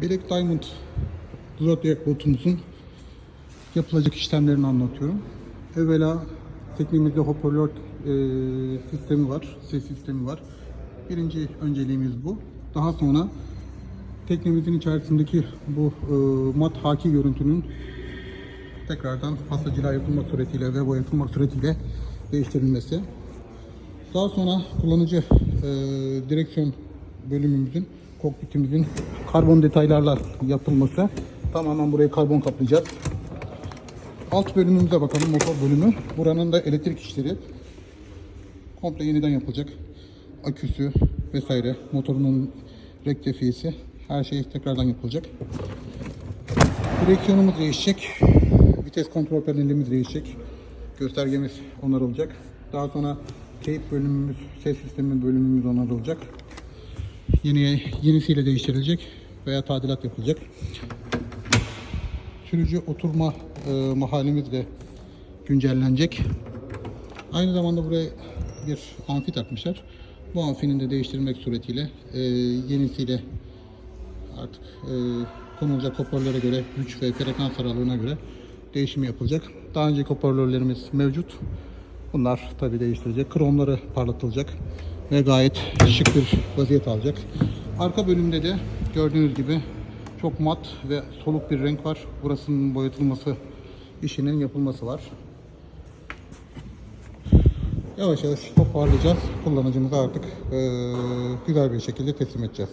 Black Diamond Zodiac botumuzun yapılacak işlemlerini anlatıyorum. Evvela tekniğimizde hoparlör e, sistemi var, ses sistemi var. Birinci önceliğimiz bu. Daha sonra teknemizin içerisindeki bu e, mat haki görüntünün tekrardan pastacılığa yapılmak suretiyle ve boyatılmak suretiyle değiştirilmesi. Daha sonra kullanıcı e, direksiyon bölümümüzün, kokpitimizin karbon detaylarla yapılması. Tamamen burayı karbon kaplayacağız. Alt bölümümüze bakalım, motor bölümü. Buranın da elektrik işleri komple yeniden yapılacak. Aküsü vesaire, motorunun rektifiyesi, her şey tekrardan yapılacak. Direksiyonumuz değişecek. Vites kontrol panelimiz değişecek. Göstergemiz onarılacak. Daha sonra teyp bölümümüz, ses sistemi bölümümüz onarılacak. Yeni yenisiyle değiştirilecek veya tadilat yapılacak. Sürücü oturma e, mahallimiz de güncellenecek. Aynı zamanda buraya bir amfi takmışlar. Bu amfinin de değiştirilmek suretiyle e, yenisiyle artık e, konulacak hoparlöre göre güç ve frekans aralığına göre değişimi yapılacak. Daha önceki hoparlörlerimiz mevcut. Bunlar tabi değiştirecek. Kromları parlatılacak ve gayet şık bir vaziyet alacak. Arka bölümde de gördüğünüz gibi çok mat ve soluk bir renk var. Burasının boyatılması işinin yapılması var. Yavaş yavaş toparlayacağız. Kullanıcımıza artık eee, güzel bir şekilde teslim edeceğiz.